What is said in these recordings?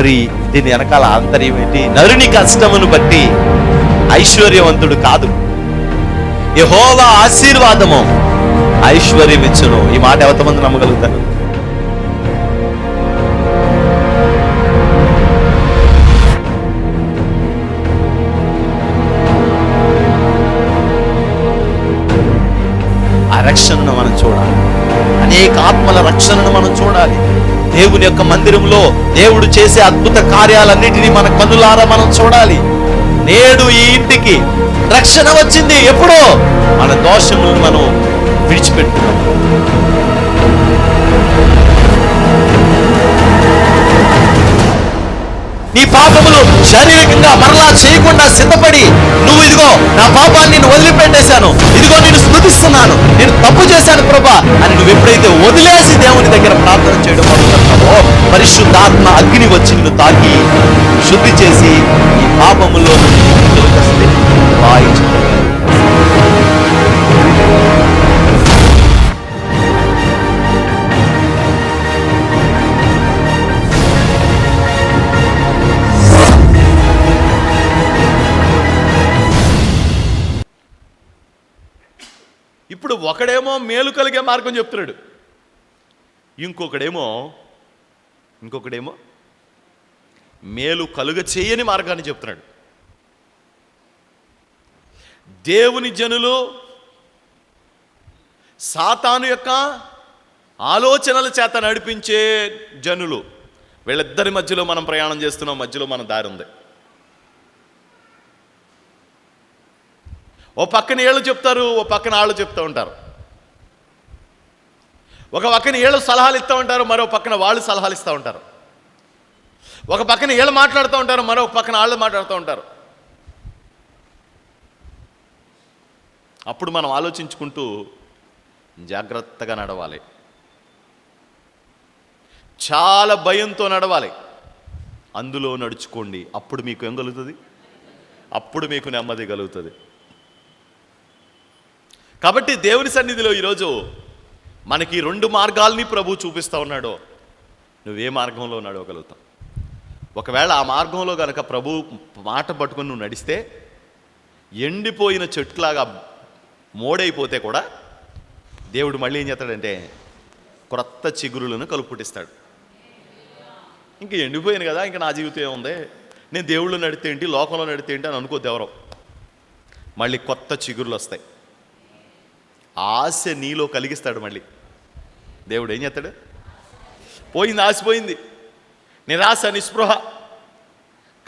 మరి దీని వెనకాల ఆంతర్యం ఏంటి? నరుని కష్టమును బట్టి ఐశ్వర్యవంతుడు కాదు. యహోవా ఆశీర్వాదము ఐశ్వర్యం ఇచ్చును ఈ మాట ఎంతమంది నమ్మగలుగుతారు? ఆ రక్షణను మనం చూడాలి. అనేక ఆత్మల రక్షణను మనం చూడాలి. దేవుని యొక్క మందిరంలో దేవుడు చేసే అద్భుత కార్యాలన్నిటినీ మన కనులారా మనం చూడాలి. నేడు ఈ ఇంటికి రక్షణ వచ్చింది. ఎప్పుడో? మన దోషములను మనం విడిచిపెట్టుకున్నాం. నీ పాపములు శారీరకంగా మరలా చేయకుండా సిద్ధపడి నువ్వు ఇదిగో నా పాపాన్ని నేను వదిలిపెట్టేశాను. ఇదిగో నేను స్మృతిస్తున్నాను నేను తప్పు చేశాను ప్రభా అని నువ్వు ఎప్పుడైతే వదిలేసి దేవుని దగ్గర ప్రార్థన చేయడం మొదలుపెడతావో పరిశుద్ధాత్మ అగ్ని వచ్చి నిన్ను తాకి శుద్ధి చేసి ఈ పాపములో నుండి ఒకడేమో మేలు కలిగే మార్గం చెప్తున్నాడు. ఇంకొకడేమో ఇంకొకడేమో మేలు కలుగ చేయని మార్గాన్ని చెప్తున్నాడు. దేవుని జనులు సాతాను యొక్క ఆలోచనల చేత నడిపించే జనులు. వీళ్ళిద్దరి మధ్యలో మనం ప్రయాణం చేస్తున్నాం మధ్యలో మన దారి ఉంది. ఓ పక్కన ఏళ్ళు చెప్తారు ఓ పక్కన ఆళ్ళు చెప్తూ ఉంటారు. ఒక పక్కన ఏళ్ళు సలహాలు ఇస్తూ ఉంటారు మరో పక్కన వాళ్ళు సలహాలు ఇస్తూ ఉంటారు. ఒక పక్కన ఏళ్ళు మాట్లాడుతూ ఉంటారు మరో పక్కన వాళ్ళు మాట్లాడుతూ ఉంటారు. అప్పుడు మనం ఆలోచించుకుంటూ జాగ్రత్తగా నడవాలి. చాలా భయంతో నడవాలి. అందులో నడుచుకోండి అప్పుడు మీకు ఏం కలుగుతుంది? అప్పుడు మీకు నెమ్మది కలుగుతుంది. కాబట్టి దేవుని సన్నిధిలో ఈరోజు మనకి ఈ రెండు మార్గాల్ని ప్రభు చూపిస్తా ఉన్నాడు. నువ్వే మార్గంలో నడవగలుగుతావు ఒకవేళ ఆ మార్గంలో కనుక ప్రభు మాట పట్టుకుని నువ్వు నడిస్తే ఎండిపోయిన చెట్టులాగా మోడైపోతే కూడా దేవుడు మళ్ళీ ఏం చేస్తాడంటే క్రొత్త చిగురులను కలుపుటిస్తాడు ఇంక ఎండిపోయాను కదా ఇంకా నా జీవితం ఏముంది? నేను దేవుళ్ళు నడితే ఏంటి లోకంలో నడితే ఏంటి అని అనుకోద్దు ఎవరో. మళ్ళీ కొత్త చిగురులు వస్తాయి. ఆశ నీలో కలిగిస్తాడు మళ్ళీ. దేవుడు ఏం చేస్తాడు? పోయింది ఆశపోయింది నిరాశ నిస్పృహ.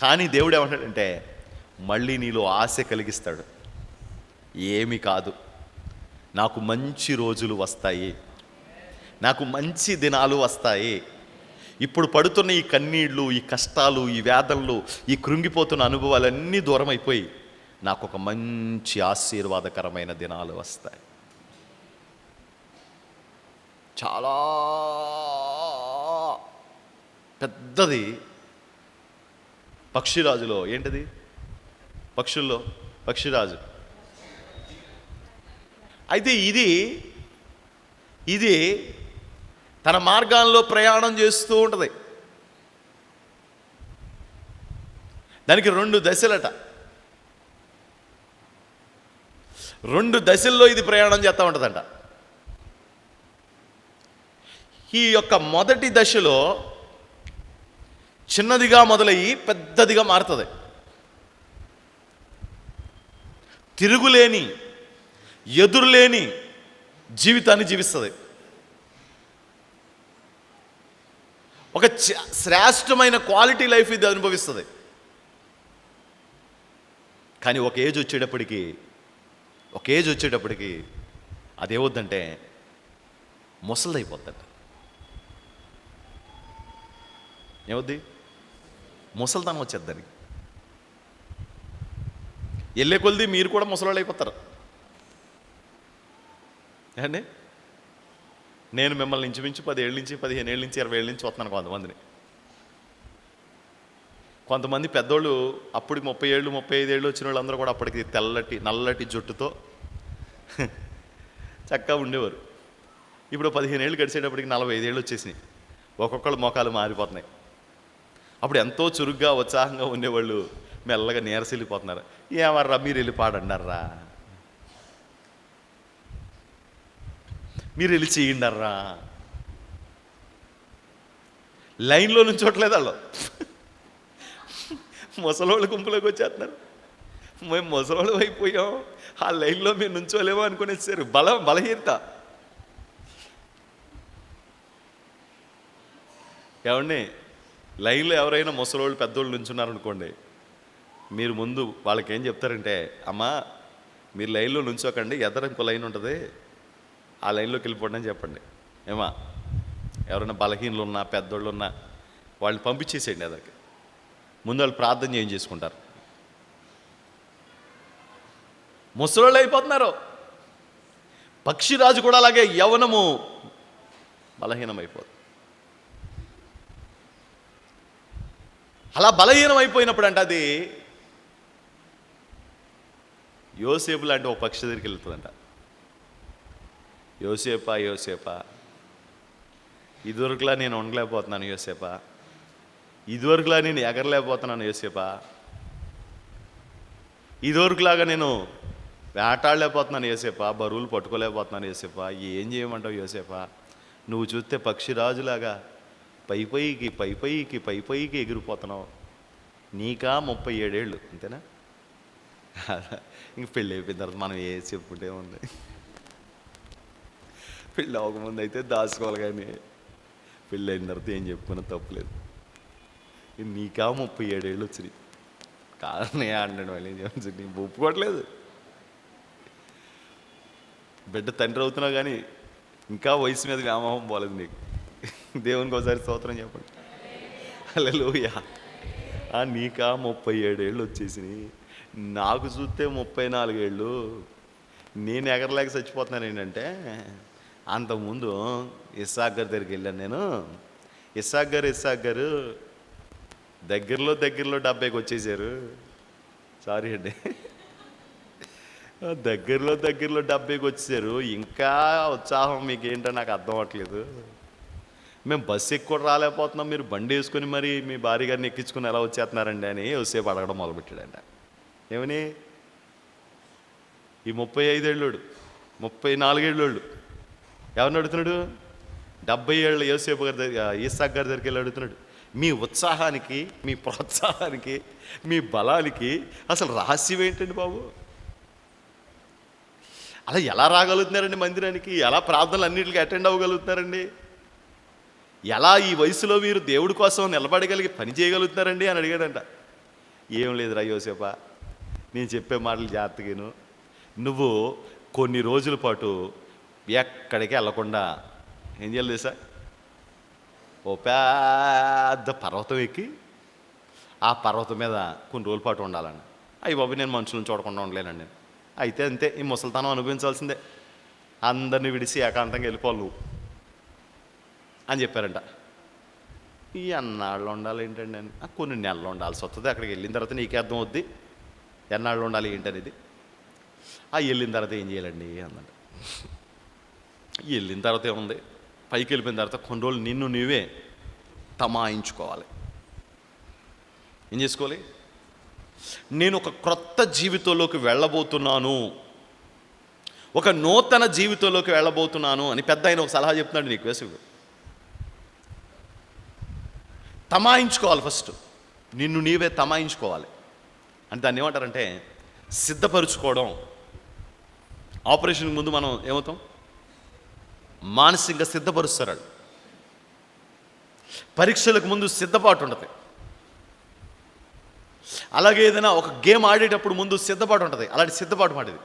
కానీ దేవుడు ఏమంటాడంటే మళ్ళీ నీలో ఆశ కలిగిస్తాడు. ఏమి కాదు. నాకు మంచి రోజులు వస్తాయి. నాకు మంచి దినాలు వస్తాయి. ఇప్పుడు పడుతున్న ఈ కన్నీళ్ళు ఈ కష్టాలు ఈ వేదనలు ఈ కృంగిపోతున్న అనుభవాలన్నీ దూరం అయిపోయి నాకు ఒక మంచి ఆశీర్వాదకరమైన దినాలు వస్తాయి. చాలా పెద్దది పక్షిరాజులో. ఏంటిది? పక్షుల్లో. పక్షిరాజు. అయితే ఇది ఇది తన మార్గాల్లో ప్రయాణం చేస్తూ ఉంటుంది. దానికి రెండు దశలట. రెండు దశల్లో ఇది ప్రయాణం చేస్తూ ఉంటుందంట. ఈ యొక్క మొదటి దశలో చిన్నదిగా మొదలయ్యి పెద్దదిగా మారుతుంది. తిరుగులేని ఎదురులేని జీవితాన్ని జీవిస్తుంది. ఒక శ్రేష్టమైన క్వాలిటీ లైఫ్ ఇది అనుభవిస్తుంది. కానీ ఒక ఏజ్ వచ్చేటప్పటికి ఒక ఏజ్ వచ్చేటప్పటికి అదేవద్దంటే ముసలిదైపోద్దంట. ఏమవుద్ది ముసలితనం వచ్చేది దానికి. వెళ్ళే కొలిది మీరు కూడా ముసలాళ్ళు అయిపోతారు. అండి నేను మిమ్మల్ని ఇంచుమించు పదేళ్ళ నుంచి పదిహేను ఏళ్ళ నుంచి ఇరవై ఏళ్ళ నుంచి వస్తున్నాను కొంతమందిని. కొంతమంది పెద్దోళ్ళు అప్పటికి ముప్పై ఏళ్ళు ముప్పై ఐదు ఏళ్ళు వచ్చిన వాళ్ళందరూ కూడా అప్పటికి తెల్లటి నల్లటి జుట్టుతో చక్కగా ఉండేవారు. ఇప్పుడు పదిహేను ఏళ్ళు గడిచేటప్పటికి నలభై ఐదేళ్ళు వచ్చేసినాయి. ఒక్కొక్కళ్ళ మోకాలు మారిపోతున్నాయి. అప్పుడు ఎంతో చురుగ్గా ఉత్సాహంగా ఉండేవాళ్ళు మెల్లగా నీరసి వెళ్ళిపోతున్నారు ఏమర్రా మీరు వెళ్ళి పాడండారా మీరు వెళ్ళి చేయండర్రా. లైన్లో నుంచోట్లేదు వాళ్ళు. ముసలోళ్ళ గుంపులోకి వచ్చేస్తున్నారు. మేము ముసలోళ్ళు అయిపోయాం. ఆ లైన్లో మేము నుంచోలేమో అనుకునేసారు. బలం బలహీనత. ఏమండి? లైన్లో ఎవరైనా ముసలోళ్ళు పెద్దోళ్ళు నుంచున్నారనుకోండి మీరు ముందు వాళ్ళకి ఏం చెప్తారంటే అమ్మా మీరు లైన్లో నుంచోకండి ఎదర ఇంకో లైన్ ఉంటుంది ఆ లైన్లోకి వెళ్ళిపోండి అని చెప్పండి. ఏమా ఎవరైనా బలహీనలు ఉన్నా పెద్దోళ్ళు ఉన్నా వాళ్ళని పంపించేసేయండి ఎదరికి. ముందు వాళ్ళు ప్రార్థన చేయం చేసుకుంటారు ముసలోళ్ళు అయిపోతున్నారు. పక్షిరాజు కూడా అలాగే యవనము బలహీనమైపోతుంది. అలా బలహీనం అయిపోయినప్పుడు అంట అది యోసేపు లాంటి ఒక పక్షి దగ్గరికి వెళ్తుందంట. యోసేపా యోసేపా ఇదివరకులా నేను ఉండలేకపోతున్నాను యోసేపా. ఇదివరకులా నేను ఎగరలేకపోతున్నాను యోసేపా. ఇదివరకులాగా నేను వేటాడలేకపోతున్నాను యోసేపా. బరువులు పట్టుకోలేకపోతున్నాను యోసేపా. ఏం చేయమంటావు యోసేపా? నువ్వు చూస్తే పక్షిరాజులాగా పై పైకి పై పైకి పై పైకి ఎగిరిపోతున్నావు. నీకా ముప్పై ఏడేళ్ళు అంతేనా? ఇంక పెళ్ళి అయిపోయిన తర్వాత మనం ఏ చెప్పుకుంటే ఉంది పెళ్ళి అవ్వకముందు అయితే దాచుకోవాలి కానీ పెళ్ళి అయిన తర్వాత ఏం చెప్పుకున్నా తప్పులేదు నీకా ముప్పై ఏడేళ్ళు వచ్చినాయి. కాదనే అంటాడు మళ్ళీ ఏం చెప్పచ్చు నీకు ఒప్పుకోవట్లేదు. బిడ్డ తండ్రి అవుతున్నావు కానీ ఇంకా వయసు మీద వ్యామోహం పోలేదు నీకు. దేవునికి ఒకసారి స్తోత్రం చెప్పండి. హల్లెలూయా. నీకా ముప్పై ఏడేళ్ళు వచ్చేసినాయి. నాకు చూస్తే ముప్పై నాలుగేళ్ళు నేను ఎగరలేక చచ్చిపోతున్నాను ఏంటంటే అంతకుముందు ఇస్సాక్ గారి దగ్గరికి వెళ్ళాను నేను. ఇస్సాక్ గారు ఇస్సాక్ గారు దగ్గరలో దగ్గరలో డెబ్బైకి వచ్చేసారు. సారీ అండి. దగ్గరలో దగ్గరలో డెబ్బైకి వచ్చేసారు. ఇంకా ఉత్సాహం మీకు ఏంటో నాకు అర్థం అవ్వట్లేదు. మేము బస్సు ఎక్కువ రాలేకపోతున్నాం మీరు బండి వేసుకొని మరి మీ భార్య గారిని ఎక్కించుకుని ఎలా వచ్చేస్తున్నారండి అని సేపు అడగడం మొదలుపెట్టాడంట. ఏమని? ఈ ముప్పై ఐదేళ్ళోడు ముప్పై నాలుగేళ్ళోళ్ళు ఎవరిని అడుగుతున్నాడు? డెబ్బై ఏళ్ళ యోసేపు గారి దగ్గర ఈసాక్ గారి దగ్గరికి వెళ్ళి అడుగుతున్నాడు. మీ ఉత్సాహానికి మీ ప్రోత్సాహానికి మీ బలానికి అసలు రహస్యం ఏంటండి బాబు? అలా ఎలా రాగలుగుతున్నారండి మందిరానికి? ఎలా ప్రార్థనలు అన్నింటికి అటెండ్ అవ్వగలుగుతున్నారండి? ఎలా ఈ వయసులో మీరు దేవుడి కోసం నిలబడగలిగి పని చేయగలుగుతున్నారండి అని అడిగాడంట. ఏం లేదురా యోసేప నేను చెప్పే మాటలు జాగ్రత్తగాను. నువ్వు కొన్ని రోజుల పాటు ఎక్కడికి వెళ్ళకుండా ఏం చేయాలి సార్ ఓ పెద్ద పర్వతం ఎక్కి ఆ పర్వతం మీద కొన్ని రోజుల పాటు ఉండాలని అయ్యి బాబు నేను మనుషులను చూడకుండా ఉండలేనండి. అయితే అంతే ఈ ముసలితనం అనుభవించాల్సిందే. అందరిని విడిచి ఏకాంతంగా వెళ్ళిపోవాలి నువ్వు. అని చెప్పారంట. ఈ అన్నాళ్ళు ఉండాలి ఏంటండి అని. కొన్ని నెలలు ఉండాల్సి వస్తుంది. అక్కడికి వెళ్ళిన తర్వాత నీకే అర్థం అవుద్ది ఎన్నాళ్ళు ఉండాలి ఏంటనేది. ఆ వెళ్ళిన తర్వాత ఏం చేయాలండి అన్నాడు. వెళ్ళిన తర్వాత ఏముంది? పైకి వెళ్ళిపోయిన తర్వాత కొన్ని రోజులు నిన్ను నువ్వే తమాయించుకోవాలి. ఏం చేసుకోవాలి? నేను ఒక క్రొత్త జీవితంలోకి వెళ్ళబోతున్నాను. ఒక నూతన జీవితంలోకి వెళ్ళబోతున్నాను అని పెద్ద ఆయన ఒక సలహా చెప్తున్నాడు నీకు. వేసుకు. తమాయించుకోవాలి ఫస్ట్. నిన్ను నీవే తమాయించుకోవాలి. అంటే దాన్ని ఏమంటారంటే సిద్ధపరుచుకోవడం. ఆపరేషన్ ముందు మనం ఏమవుతాం? మానసికంగా సిద్ధపరుస్తారు పరీక్షలకు ముందు సిద్ధపాటు ఉంటుంది. అలాగే ఏదైనా ఒక గేమ్ ఆడేటప్పుడు ముందు సిద్ధపాటు ఉంటుంది. అలాంటి సిద్ధపాటు మాటది.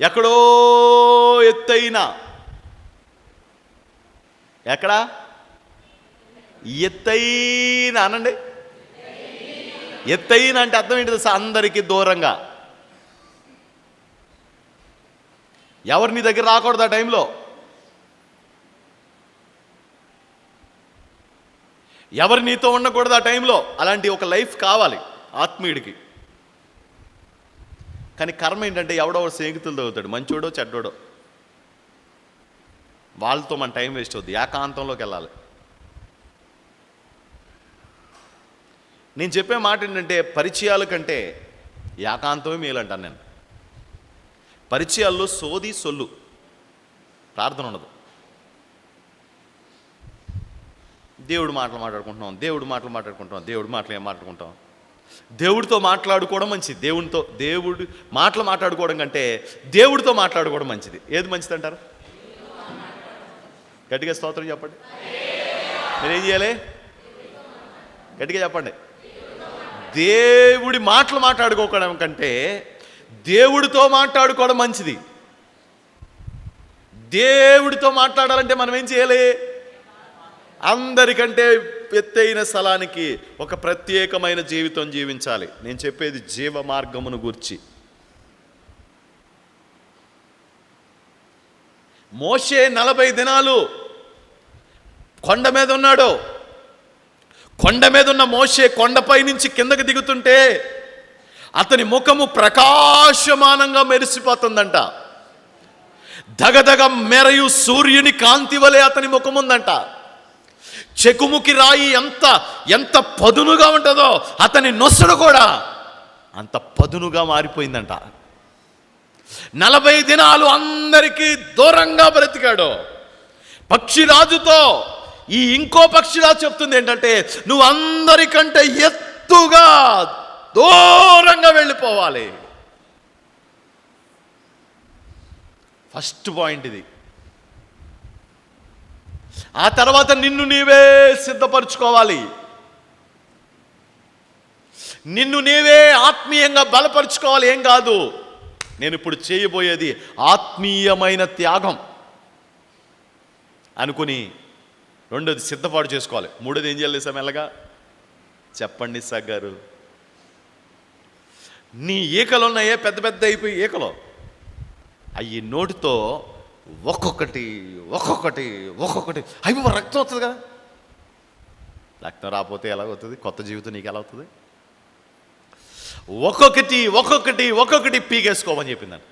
ఎక్కడో ఎత్తైన. ఎక్కడా? ఎత్తైన అనండి. ఎత్తైన అంటే అర్థం ఏంటి తెలుసా అందరికీ దూరంగా. ఎవరు నీ దగ్గర రాకూడదు ఆ టైంలో? ఎవరు నీతో ఉండకూడదు ఆ టైంలో? అలాంటి ఒక లైఫ్ కావాలి ఆత్మీయుడికి. కానీ కర్మ ఏంటంటే ఎవడో స్నేహితులు తగ్గుతాడు మంచోడో చెడ్డోడో. వాళ్ళతో మన టైం వేస్ట్ అవుద్ది ఏకాంతంలోకి వెళ్ళాలి. నేను చెప్పే మాట ఏంటంటే పరిచయాల కంటే ఏకాంతమే మేలు అంటాను నేను. పరిచయాల్లో సోది సొల్లు ప్రార్థన ఉండదు. దేవుడు మాటలు మాట్లాడుకుంటున్నాం దేవుడు మాటలు మాట్లాడుకుంటాం దేవుడు మాటలు ఏం మాట్లాడుకుంటాం? దేవుడితో మాట్లాడుకోవడం మంచిది. దేవునితో దేవుడు మాటలు మాట్లాడుకోవడం కంటే దేవుడితో మాట్లాడుకోవడం మంచిది. ఏది మంచిది అంటారు? గట్టిగా స్తోత్రం చెప్పండి. మీరేం చేయాలి? గట్టిగా చెప్పండి. దేవుడి మాటలు మాట్లాడుకోవడం కంటే దేవుడితో మాట్లాడుకోవడం మంచిది. దేవుడితో మాట్లాడాలంటే మనం ఏం చేయాలి? అందరికంటే ఎత్తైన స్థలానికి ఒక ప్రత్యేకమైన జీవితం జీవించాలి. నేను చెప్పేది జీవ మార్గమును గూర్చి. మోసే నలభై దినాలు కొండ మీద ఉన్నాడు. కొండ మీద ఉన్న మోషే కొండపై నుంచి కిందకి దిగుతుంటే అతని ముఖము ప్రకాశమానంగా మెరిసిపోతుందంట. దగదగ మెరయు సూర్యుని కాంతి వలె అతని ముఖం ఉందంట చెకుముకి రాయి ఎంత ఎంత పదునుగా ఉంటుందో అతని నొసడు కూడా అంత పదునుగా మారిపోయిందంట. నలభై దినాలు అందరికీ దూరంగా బ్రతికాడు. పక్షిరాజుతో ఈ ఇంకో పక్షిలా చెప్తుంది ఏంటంటే నువ్వు అందరికంటే ఎత్తుగా దూరంగా వెళ్ళిపోవాలి. ఫస్ట్ పాయింట్ ఇది. ఆ తర్వాత నిన్ను నీవే సిద్ధపరచుకోవాలి. నిన్ను నీవే ఆత్మీయంగా బలపరుచుకోవాలి ఏం కాదు. నేను ఇప్పుడు చేయబోయేది ఆత్మీయమైన త్యాగం అనుకుని రెండోది సిద్ధపాటు చేసుకోవాలి. మూడోది ఏం చేయాలి సార్ మెల్లగా? చెప్పండి సార్ గారు నీ ఈకలు ఉన్నాయే పెద్ద పెద్ద అయిపోయి ఈకలు. అవి నోటితో ఒక్కొక్కటి ఒక్కొక్కటి ఒక్కొక్కటి. అయిపో రక్తం వస్తుంది కదా? రక్తం రాకపోతే ఎలా అవుతుంది కొత్త జీవితం నీకు ఎలా అవుతుంది ఒక్కొక్కటి ఒక్కొక్కటి ఒక్కొక్కటి పీకేసుకోమని చెప్పిందని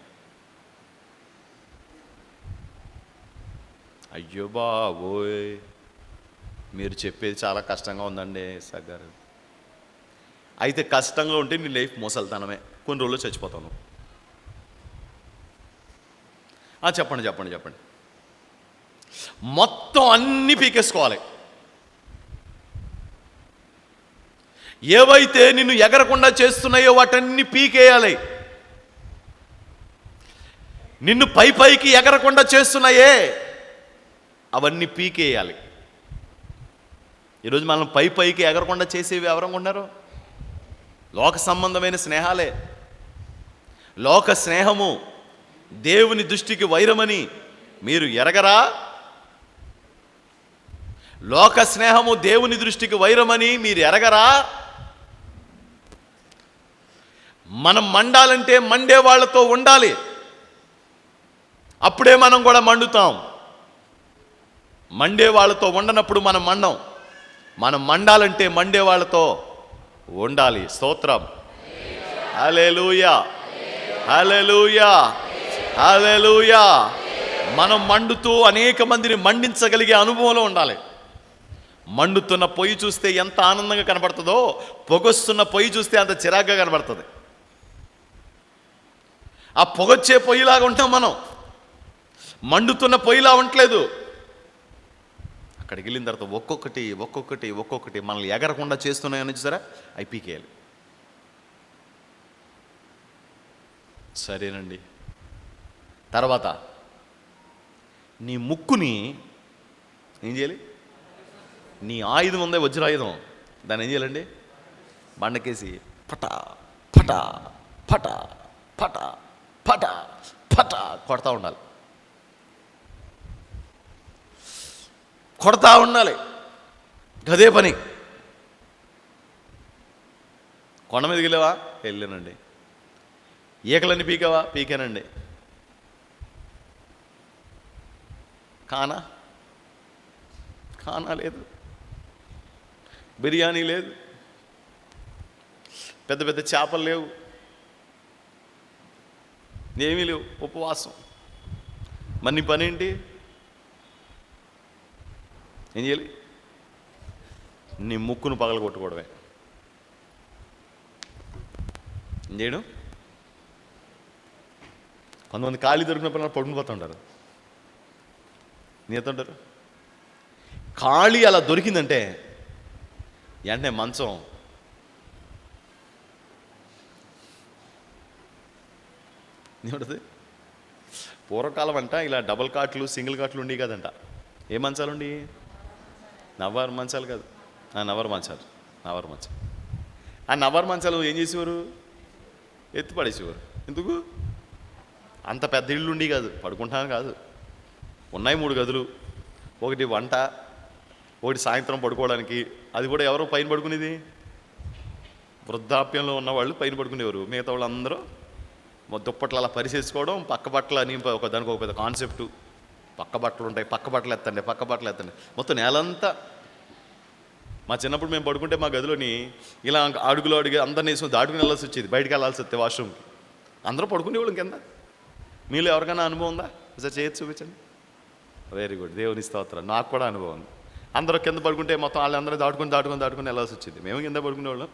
అయ్యో బాబోయ్. మీరు చెప్పేది చాలా కష్టంగా ఉందండి సార్ గారు. అయితే కష్టంగా ఉంటే నీ లైఫ్ మోసల్తనమే. కొన్ని రోజులు చచ్చిపోతాను చెప్పండి చెప్పండి చెప్పండి. మొత్తం అన్ని పీకేసుకోవాలి. ఏవైతే నిన్ను ఎగరకుండా చేస్తున్నాయో వాటన్ని పీకేయాలి. నిన్ను పై పైకి ఎగరకుండా చేస్తున్నాయే అవన్నీ పీకేయాలి. ఈరోజు మనం పై పైకి ఎగరకుండా చేసేవి ఎవరనుకుంటున్నారు లోక సంబంధమైన స్నేహాలే. లోక స్నేహము దేవుని దృష్టికి వైరమని మీరు ఎరగరా? లోక స్నేహము దేవుని దృష్టికి వైరమని మీరు ఎరగరా? మనం మండాలంటే మండే వాళ్ళతో ఉండాలి. అప్పుడే మనం కూడా మండుతాం. మండే వాళ్ళతో ఉండనప్పుడు మనం మండం. మనం మండాలంటే మండే వాళ్ళతో ఉండాలి. స్తోత్రం. హల్లెలూయా. హల్లెలూయా. హల్లెలూయా. మనం మండుతూ అనేక మందిని మండించగలిగే అనుభవంలో ఉండాలి. మండుతున్న పొయ్యి చూస్తే ఎంత ఆనందంగా కనబడుతుందో పొగొస్తున్న పొయ్యి చూస్తే అంత చిరాగ్గా కనబడుతుంది. ఆ పొగొచ్చే పొయ్యిలాగా ఉంటాం మనం. మండుతున్న పొయ్యిలా ఉండట్లేదు. అక్కడికి వెళ్ళిన తర్వాత ఒక్కొక్కటి ఒక్కొక్కటి ఒక్కొక్కటి మనల్ని ఎగరకుండా చేస్తున్నాయని చూసారా? అవి పీకేయాలి సరేనండి. తర్వాత నీ ముక్కుని ఏం చేయాలి? నీ ఆయుధం ఉందే వజ్రాయుధం దాన్ని ఏం చేయాలండి? బండకేసి పట పట పట పట పట పట కొడతా ఉండాలి. కొడతా ఉండాలి. గదే పని. కొండ మీదకి వెళ్ళావా? వెళ్ళానండి. ఈకలన్నీ పీకావా? పీకానండి. కానా? కానా లేదు. బిర్యానీ లేదు. పెద్ద పెద్ద చేపలు లేవు. ఏమీ లేవు. ఉపవాసం. మరి నీ పని ఏంటి ఏం చేయాలి? నీ ముక్కును పగలగొట్టుకోవడమే. ఏం చేయడం? కొంతమంది ఖాళీ దొరికినప్పుడు పడుకుని నీ నీతుంటారు ఖాళీ అలా దొరికిందంటే వెంటనే మంచం ఏమంటుంది? పూర్వకాలం అంట ఇలా డబుల్ కాట్లు సింగిల్ కాట్లు ఉండి కదంట. ఏ మంచాలు ఉండి నవ్వారు మంచాలు కాదు. నవ్వరు మంచాలు. నవర్ మంచాలు. ఆ నవ్వరు మంచాలు ఏం చేసేవారు? ఎత్తి పడేసేవారు. ఎందుకు? అంత పెద్ద ఇల్లు ఉండి కాదు. పడుకుంటాను కాదు. ఉన్నాయి మూడు గదులు. ఒకటి వంట ఒకటి సాయంత్రం పడుకోవడానికి. అది కూడా ఎవరు పైన పడుకునేది? వృద్ధాప్యంలో ఉన్న వాళ్ళు పైన పడుకునేవారు. మిగతా వాళ్ళందరూ దుప్పట్లు అలా పరిచేసుకోవడం పక్క బట్టలు అని ఒక దానికి ఒక పెద్ద కాన్సెప్టు పక్క బట్టలు ఉంటాయి పక్క బట్టలు ఎత్తండి పక్క బట్టలు ఎత్తండి మొత్తం నేలంతా. మా చిన్నప్పుడు మేము పడుకుంటే మా గదిలోని ఇలా అడుగులో అడుగు అందరిని వేసుకుని దాటుకుని వెళ్ళాల్సి వచ్చేది. బయటకు వెళ్ళాల్సి వస్తే వాష్రూమ్కి. అందరూ పడుకునేవాళ్ళం కింద. మీలో ఎవరికైనా అనుభవం ఉందా? ఒకసారి చేతి చూపించండి. వెరీ గుడ్ దేవుని స్తోత్రం. నాకు కూడా అనుభవం ఉంది. అందరూ కింద పడుకుంటే మొత్తం వాళ్ళందరూ దాటుకుని దాటుకుని దాటుకుని వెళ్ళాల్సి వచ్చింది. మేము కింద పడుకునేవాళ్ళం.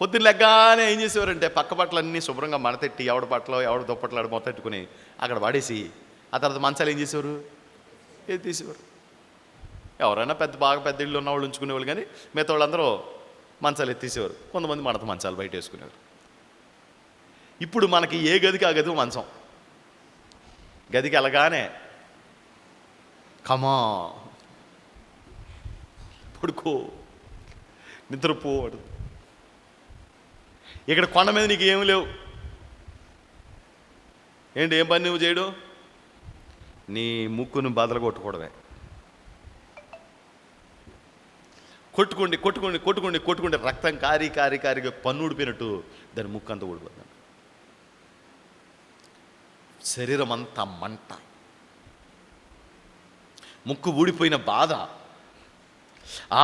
పొద్దున్న లెగ్గానే ఏం చేసేవారంటే పక్క బట్టలన్నీ శుభ్రంగా మడతెట్టి ఎవడ బట్టలు ఎవడ దుప్పట్లు ఆడ మొత్తెట్టుకుని అక్కడ పడేసి ఆ తర్వాత మంచాలు ఏం చేసేవారు? ఏది తీసేవారు? ఎవరైనా పెద్ద బాగా పెద్ద ఇళ్ళు ఉన్నవాళ్ళు ఉంచుకునేవాళ్ళు కానీ మిగతా వాళ్ళందరూ మంచాలు ఎత్తేసేవారు. కొంతమంది మడత మంచాలు బయట వేసుకునేవారు. ఇప్పుడు మనకి ఏ గదికి ఆ గది మంచం? గదికి వెళ్ళగానే కమా. పడుకో. నిద్రపోవడు ఇక్కడ కొండ మీద నీకు ఏమి లేవు. ఏంటి ఏం పని నువ్వు చేయడు? నీ ముక్కును బదలు కొట్టుకోవడమే కొట్టుకోండి కొట్టుకోండి కొట్టుకోండి కొట్టుకోండి రక్తం కారి కారి కారిగా పన్ను ఊడిపోయినట్టు దాని ముక్కు అంతా ఊడిపోతుంది శరీరం అంతా మంట. ముక్కు ఊడిపోయిన బాధ.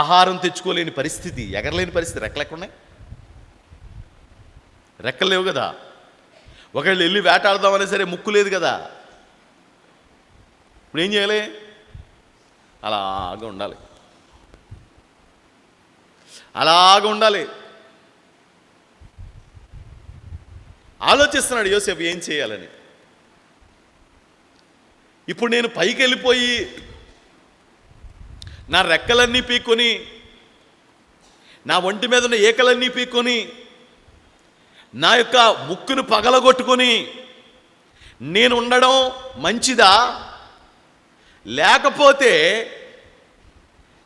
ఆహారం తెచ్చుకోలేని పరిస్థితి ఎగరలేని పరిస్థితి రెక్కలేకున్నాయి రెక్కలు లేవు కదా. ఒకళ్ళు వెళ్ళి వేటాడదామనే సరే ముక్కు లేదు కదా. ఇప్పుడు ఏం చేయాలి? అలాగా ఉండాలి. అలాగ ఉండాలి. ఆలోచిస్తున్నాడు యోసేపు ఏం చేయాలని. ఇప్పుడు నేను పైకి వెళ్ళిపోయి నా రెక్కలన్నీ పీక్కొని నా ఒంటి మీద ఉన్న ఏకలన్నీ పీక్కొని నా యొక్క ముక్కును పగలగొట్టుకొని నేను ఉండడం మంచిదా? లేకపోతే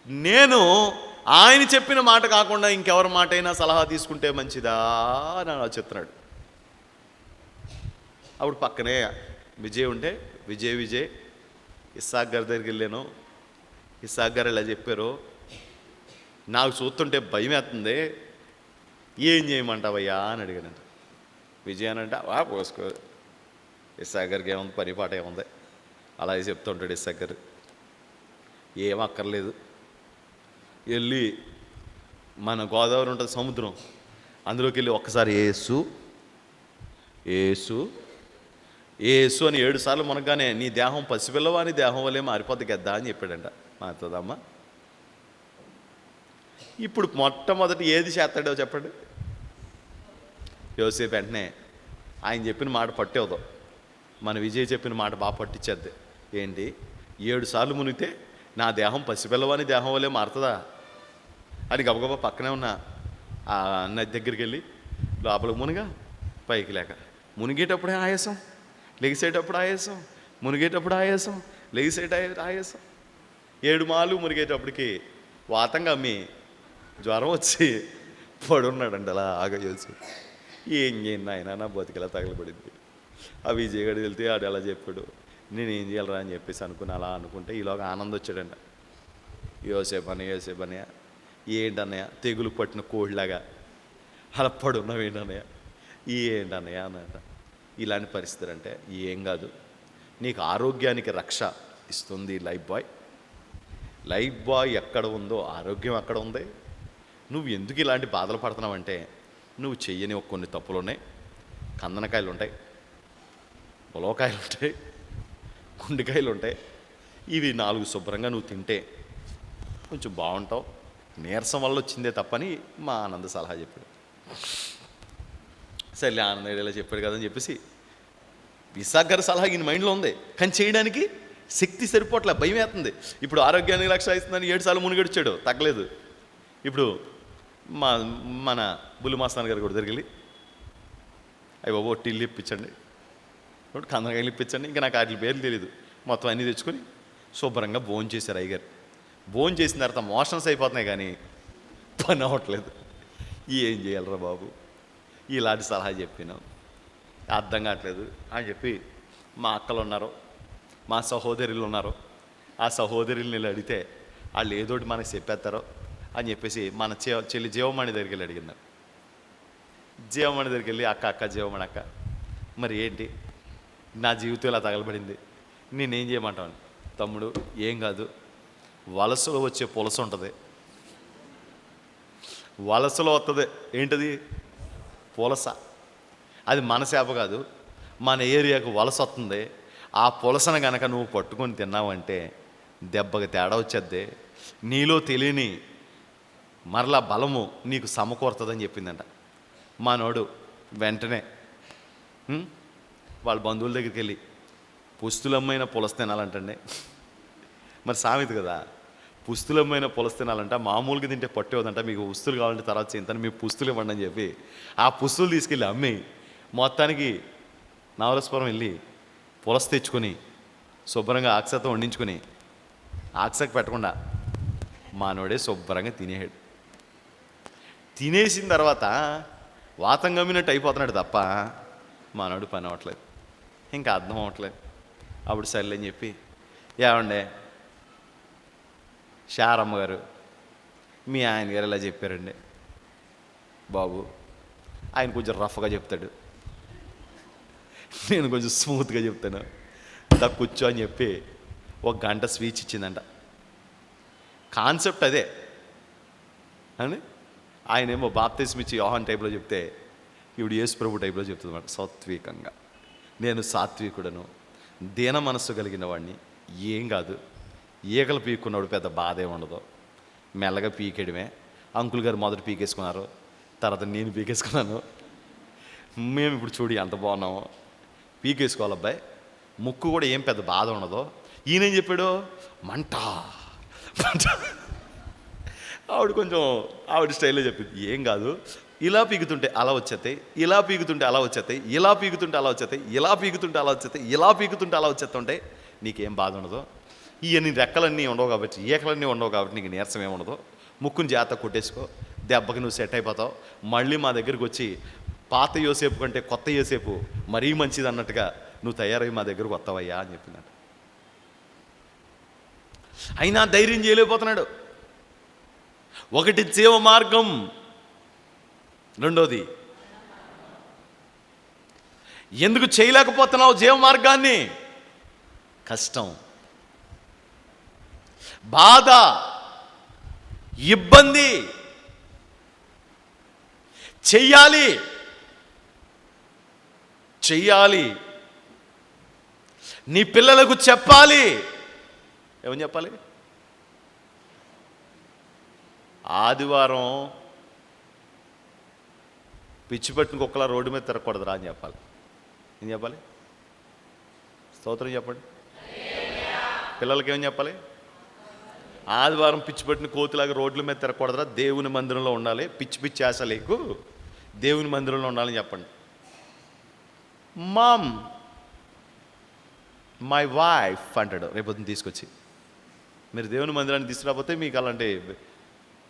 నేను ఆయన చెప్పిన మాట కాకుండా ఇంకెవరి మాట అయినా సలహా తీసుకుంటే మంచిదా? అని ఆలోచిస్తున్నాడు అప్పుడు పక్కనే విజయ్ ఉంటే విజయ్ విజయ్ ఇస్సాక్ గారి దగ్గరికి వెళ్ళాను. ఇస్సాక్ గారు ఇలా చెప్పారు. నాకు చూస్తుంటే భయం వేస్తుంది ఏం చేయమంటావయ్యా? అని అడిగాను విజయ్ అంటే వా పోసుకో. ఇస్సాక్ గారికి ఏముంది? పని పాట ఏముంది అలాగే చెప్తుంటాడు ఇస్సాక్ గారు. ఏం అక్కర్లేదు. వెళ్ళి మన గోదావరి ఉంటుంది సముద్రం. అందులోకి వెళ్ళి ఒక్కసారి ఏసు ఏసు ఏసు అని ఏడు సార్లు మునగానే నీ దేహం పసిపిల్లవా నీ దేహం వల్లే మారిపోద్ది గద్దా అని చెప్పాడంట. మారుతుందమ్మా ఇప్పుడు మొట్టమొదటి ఏది చేస్తాడో చెప్పండి. యోసేపు వెంటనే ఆయన చెప్పిన మాట పట్టేవదు. మన విజయ్ చెప్పిన మాట బాగా పట్టించేద్ది. ఏంటి? ఏడు సార్లు మునిగితే నా దేహం పసిపిల్లవాని దేహం వల్లే మారుతుందా? అని గబగబా పక్కనే ఉన్న ఆ నది దగ్గరికి వెళ్ళి లోపలికి మునిగా పైకి లేక. మునిగేటప్పుడే ఆయాసం లెగిసేటప్పుడు ఆయాసం మునిగేటప్పుడు ఆయాసం లెగిసేట ఆయాసం. ఏడు మాలు మునిగేటప్పటికి వాతంగా అమ్మి జ్వరం వచ్చి పడున్నాడండి అలా ఆగ చేసి ఏం చేయండి ఆయన నా బతికిలా తగలబడింది? ఆ విజయ్ వెళ్తే ఆడు ఎలా చెప్పాడు? నేను ఏం చేయాలరా? అని చెప్పేసి అనుకుని అలా అనుకుంటే ఈలోగా ఆనందం వచ్చాడండి యోసేపు అని యోసేపు అనయ్య ఏంటన్నయ్య? తెగులు పట్టిన కోడిలాగా. అలా పడున్నావు ఏంటన్నయ్య? ఏంటన్నయ్య? అన్నట ఇలాంటి పరిస్థితులు అంటే ఏం కాదు. నీకు ఆరోగ్యానికి రక్ష ఇస్తుంది లైఫ్ బాయ్. లైఫ్ బాయ్ ఎక్కడ ఉందో ఆరోగ్యం ఎక్కడ ఉంది. నువ్వు ఎందుకు ఇలాంటి బాధలు పడుతున్నావంటే నువ్వు చెయ్యని కొన్ని తప్పులు ఉన్నాయి కందనకాయలు ఉంటాయి ఉలవకాయలు ఉంటాయి గుండెకాయలు ఉంటాయి ఇవి నాలుగు శుభ్రంగా నువ్వు తింటే కొంచెం బాగుంటావు. నీరసం వల్ల వచ్చిందే తప్పని మా ఆనంద సలహా చెప్పాడు. సరే ఆనంద ఇలా చెప్పాడు కదా అని చెప్పేసి విశాఖ గారి సలహా ఈయన మైండ్లో ఉంది. కానీ చేయడానికి శక్తి సరిపోట్లే భయం వేస్తుంది ఇప్పుడు ఆరోగ్యానికి లక్ష ఇస్తుందని ఏడు సార్లు మునిగడిచాడు తగ్గలేదు. ఇప్పుడు మా మన బుల్లిమాస్తాన్ గారు కూడా దగ్గరికి అవి బాబు టిల్లు ఇప్పించండి కందనకాయలు కందకాయలు ఇప్పించండి ఇంకా నాకు వాటి పేర్లు తెలియదు మొత్తం అన్నీ తెచ్చుకొని శుభ్రంగా భోజనం చేశారు అయ్యగారు. భోజనం చేసిన తర్వాత మోషన్స్ అయిపోతున్నాయి కానీ పని అవ్వట్లేదు. ఏం చేయాలరా బాబు? ఇలాంటి సలహా చెప్పినాం. అర్థం కావట్లేదు. అని చెప్పి మా అక్కలు ఉన్నారు. మా సహోదరులు ఉన్నారు. ఆ సహోదరుల్ని వెళ్ళి అడిగితే వాళ్ళు ఏదోటి మనకి చెప్పేస్తారో. అని చెప్పేసి మన చె చెల్లి జీవమణి దగ్గరికి వెళ్ళి అడిగినారు జీవమణి దగ్గరికి వెళ్ళి అక్క అక్క జీవమణి అక్క మరి ఏంటి? నా జీవితం ఇలా తగలబడింది. నేనేం చేయమంటాను? తమ్ముడు ఏం కాదు. వలసలో వచ్చే పులస ఉంటుంది. వలసలో వస్తుంది ఏంటది? పులస. అది మన చేప కాదు. మన ఏరియాకు వలస వస్తుంది. ఆ పులసను గనక నువ్వు పట్టుకొని తిన్నావంటే దెబ్బకి తేడా వచ్చేద్ది. నీలో తెలియని మరలా బలము నీకు సమకూరుతుందని చెప్పిందంట. మానోడు వెంటనే వాళ్ళ బంధువుల దగ్గరికి వెళ్ళి పుస్తులమ్మైన పులస తినాలంటండి. మరి సామెత కదా పుస్తులమ్మైన పులస తినాలంట మామూలుగా తింటే పట్టేవదంట మీకు పుస్తులు కావాలంటే తర్వాత చేయండి మీ పుస్తులు ఇవ్వండి అని చెప్పి ఆ పుస్తులు తీసుకెళ్ళి అమ్మి మొత్తానికి నవరసపురం వెళ్ళి పులస తెచ్చుకొని శుభ్రంగా ఆక్సతో వండించుకొని ఆక్సకు పెట్టకుండా మానవుడే శుభ్రంగా తినేయాడు తినేసిన తర్వాత వాతం గమ్మినట్టు అయిపోతున్నాడు తప్ప మానవుడు పని అవ్వట్లేదు. ఇంకా అర్థం అవ్వట్లేదు. అప్పుడు సర్లే అని చెప్పి ఏమండే? శారమ్మ గారు మీ ఆయన గారు ఇలా చెప్పారండి. బాబు ఆయన కొంచెం రఫ్గా చెప్తాడు. నేను కొంచెం స్మూత్గా చెప్తాను. దా కూర్చో అని చెప్పి ఒక గంట స్పీచ్ ఇచ్చిందంట. కాన్సెప్ట్ అదే. అని ఆయన ఏమో ఇచ్చి యోహన్ టైప్లో చెప్తే ఇప్పుడు యేసు ప్రభు టైప్లో చెప్తుందన్నమాట సాత్వికంగా. నేను సాత్వికుడను దీన మనస్సు కలిగిన వాడిని ఏం కాదు ఈగలు పీక్కున్నాడు పెద్ద బాధ ఏమి ఉండదు. మెల్లగా పీకేయడమే. అంకుల్ గారు మొదట పీకేసుకున్నారు తర్వాత నేను పీకేసుకున్నాను. మేము ఇప్పుడు చూడు ఎంత బాగున్నామో. పీకేసుకోవాలి అబ్బాయి. ముక్కు కూడా ఏం పెద్ద బాధ ఉండదు. ఈయనేం చెప్పాడు? మంట. మంట. ఆవిడ కొంచెం ఆవిడ స్టైల్లో చెప్పింది ఏం కాదు. ఇలా పీగుతుంటే అలా వచ్చేస్తాయి ఇలా పీగుతుంటే అలా వచ్చేస్తాయి ఇలా పీగుతుంటే అలా వచ్చేస్తాయి ఇలా పీగుతుంటే అలా వచ్చేస్తాయి ఇలా పీగుతుంటే అలా వచ్చేస్తుంటే నీకేం బాధ ఉండదు. ఇవన్నీ రెక్కలన్నీ ఉండవు కాబట్టి ఈకలన్నీ ఉండవు కాబట్టి నీకు నీరసం ఏమి ఉండదు. ముక్కుని జాత కొట్టేసుకో. దెబ్బకి నువ్వు సెట్ అయిపోతావు. మళ్ళీ మా దగ్గరికి వచ్చి పాత యోసేపు కంటే కొత్త యోసేపు మరీ మంచిది అన్నట్టుగా నువ్వు తయారై మా దగ్గరకు వస్తావయ్యా అని చెప్పినాడు అయినా ధైర్యం చేయలేకపోతున్నాడు. ఒకటి జీవ మార్గం రెండోది ఎందుకు చేయలేకపోతున్నావు జీవ మార్గాన్ని? కష్టం. బాధ ఇబ్బంది చెయ్యాలి. చెయ్యాలి. నీ పిల్లలకు చెప్పాలి. ఏమని చెప్పాలి? ఆదివారం పిచ్చి పట్టిన కుక్కలా రోడ్డు మీద తిరగకూడదురా అని చెప్పాలి. ఏం చెప్పాలి? స్తోత్రం చెప్పండి. పిల్లలకి ఏం చెప్పాలి? ఆదివారం పిచ్చి పట్టిన కోతిలాగా రోడ్ల మీద తిరగకూడదురా దేవుని మందిరంలో ఉండాలి. పిచ్చి పిచ్చి ఆశ లేకు. దేవుని మందిరంలో ఉండాలని చెప్పండి. మామ్ మై వైఫ్ అంటాడు. రేపొద్దున తీసుకొచ్చి. మీరు దేవుని మందిరాన్ని తీసుకురాకపోతే మీకు అలాంటి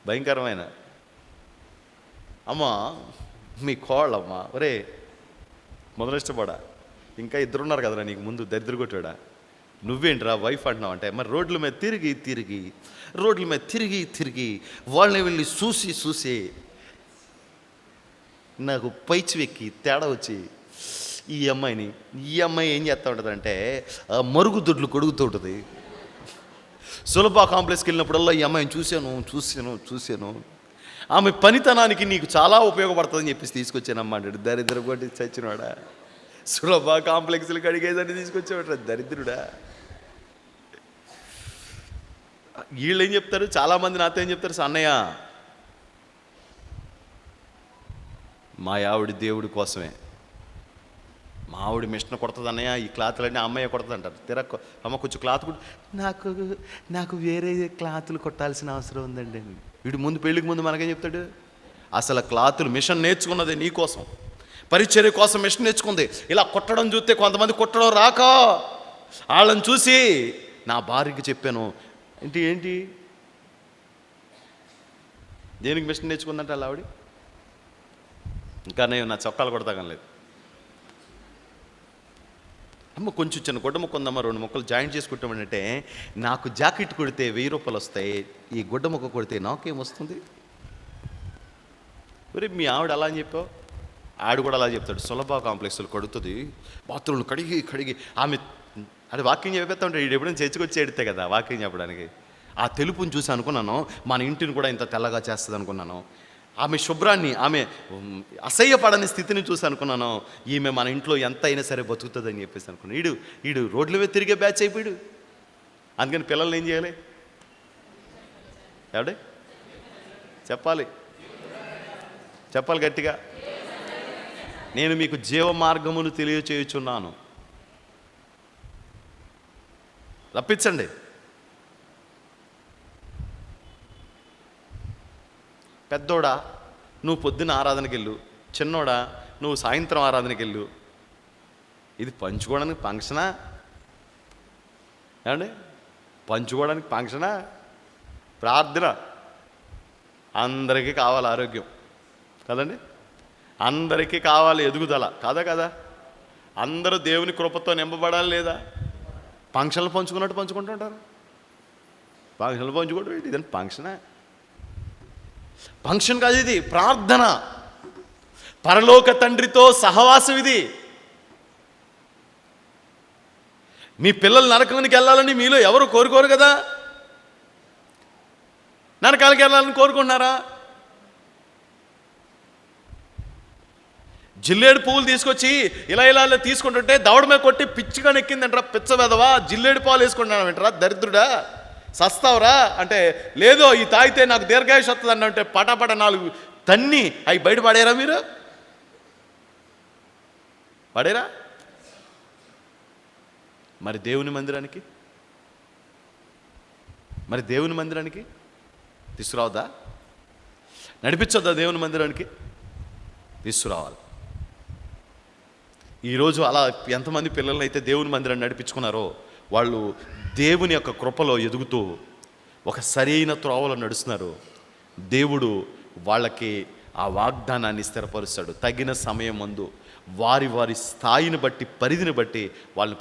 భయంకరమైన. అమ్మా మీ కోళ్ళమ్మా. ఒరే మొదలష్టపడా? ఇంకా ఇద్దరున్నారు కదరా నీకు ముందు దరిద్ర కొట్టాడా? నువ్వేంట్రా వైఫ్ అంటున్నావు అంటే మరి రోడ్ల మీద తిరిగి తిరిగి రోడ్ల మీద తిరిగి తిరిగి వాళ్ళని వెళ్ళి చూసి చూసి నాకు పైచి వెక్కి తేడా వచ్చి ఈ అమ్మాయిని ఈ అమ్మాయి ఏం చేస్తూ ఉంటుందంటే ఆ మరుగుదొడ్లు కొడుకుతూ ఉంటుంది. సులభ కాంప్లెక్స్కి వెళ్ళినప్పుడల్లా ఈ అమ్మాయిని చూశాను చూశాను చూశాను. ఆమె పనితనానికి నీకు చాలా ఉపయోగపడుతుందని చెప్పేసి తీసుకొచ్చానమ్మా అంటాడు. దరిద్ర కొట్టి చచ్చినవాడా సులభ కాంప్లెక్స్లకు అడిగేదని తీసుకొచ్చేవాడు దరిద్రుడా. వీళ్ళు ఏం చెప్తారు? చాలామంది నాతో ఏం చెప్తారు? సన్నయ్య మా ఆవిడ దేవుడి కోసమే. మా ఆవిడ మిషన్ కొడుతుంది అన్నయ్య ఈ క్లాతులన్నీ అమ్మాయి కొడుతుంది అంటారు తీరా అమ్మ కొంచెం క్లాత్ కుట్ నాకు నాకు వేరే క్లాతులు కొట్టాల్సిన అవసరం ఉందండి. వీడు ముందు పెళ్ళికి ముందు మనకేం చెప్తాడు? అసలు క్లాతులు మిషన్ నేర్చుకున్నది నీకోసం పరిచర్య కోసం మిషన్ నేర్చుకుంది. ఇలా కొట్టడం చూస్తే కొంతమంది కొట్టడం రాక. వాళ్ళని చూసి నా భార్యకి చెప్పాను. ఏంటి ఏంటి? దేనికి మిషన్ నేర్చుకుందంటే అలా ఆవిడ? ఇంకా నేను నా చొక్కాలు కొడతా లేదు అమ్మ కొంచెం చిన్న గుడ్డ ముక్క ఉందమ్మ రెండు ముక్కలు జాయింట్ చేసి నాకు జాకెట్ కొడితే వెయ్యి రూపాయలు వస్తాయి ఈ గుడ్డ ముక్క కొడితే నాకేం వస్తుంది? మరి మీ ఆవిడ అలా అని చెప్పావు? ఆవిడ కూడా అలా చెప్తాడు. సులభ కాంప్లెక్స్లు కడుతుంది బాత్రూమ్లు కడిగి కడిగి ఆమె అది వాకింగ్ చెప్పేస్తా ఉంటాడు ఈడు ఎప్పుడైనా చర్చకు ఎడితే కదా వాకింగ్ చెప్పడానికి. ఆ తెలుపుని చూసి అనుకున్నాను మన ఇంటిని కూడా ఇంత తెల్లగా చేస్తుంది అనుకున్నాను ఆమె శుభ్రాన్ని ఆమె అసహ్యపడని స్థితిని చూసి అనుకున్నాను. ఈమె మన ఇంట్లో ఎంత అయినా సరే బతుకుతుందని చెప్పేసి అనుకున్నాను. ఈడు ఈడు రోడ్ల మీద తిరిగే బ్యాచ్ అయిపోయాడు. అందుకని పిల్లల్ని ఏం చేయాలి? ఎవడే? చెప్పాలి. చెప్పాలి గట్టిగా. నేను మీకు జీవ మార్గమును తెలియచేయుచున్నాను. రప్పించండి. పెద్దోడా నువ్వు పొద్దున్న ఆరాధనకి వెళ్ళు చిన్నోడా నువ్వు సాయంత్రం ఆరాధనకి వెళ్ళు ఇది పంచుకోవడానికి ఫంక్షనా? ఏమండి? పంచుకోవడానికి ఫంక్షనా? ప్రార్థన. అందరికీ కావాలి ఆరోగ్యం. కదండి? అందరికీ కావాలి ఎదుగుదల. కాదా కదా? అందరూ దేవుని కృపతో నింపబడాలి లేదా? ఫంక్షన్లు పంచుకున్నట్టు పంచుకుంటుంటారు ఫంక్షన్లు పంచుకోవడం ఇదని ఫంక్షనా? ఫంక్షన్ కాదు ఇది ప్రార్థన. పరలోక తండ్రితో సహవాసం ఇది. మీ పిల్లలు నరకానికి వెళ్ళాలని మీలో ఎవరు కోరుకోరు కదా? నరకానికి వెళ్ళాలని కోరుకుంటున్నారా? జిల్లేడు పువ్వులు తీసుకొచ్చి ఇలా ఇలా ఇలా తీసుకుంటుంటే దవడ మీద కొట్టి పిచ్చిగా నెక్కిందంటరా పిచ్చ వెదవా జిల్లేడు పాలు వేసుకుంటున్నాను వెంటరా దరిద్రుడా? సస్తావరా అంటే లేదో ఈ తాగితే నాకు దీర్ఘాయుష్ వస్తుంది అని అంటే పటాపట నాలుగు తన్ని అవి బయట పడేరా మీరు? పడేరా? మరి దేవుని మందిరానికి? మరి దేవుని మందిరానికి? తీసుకురావద్దా? నడిపించొద్దా దేవుని మందిరానికి? తీసుకురావాలి. ఈరోజు అలా ఎంతమంది పిల్లల్ని అయితే దేవుని మందిరాన్ని నడిపించుకున్నారో వాళ్ళు దేవుని యొక్క కృపలో ఎదుగుతూ ఒక సరైన త్రోవలో నడుస్తున్నారు. దేవుడు వాళ్ళకి ఆ వాగ్దానాన్ని స్థిరపరుస్తాడు. తగిన సమయం ముందు వారి వారి స్థాయిని బట్టి పరిధిని బట్టి వాళ్ళు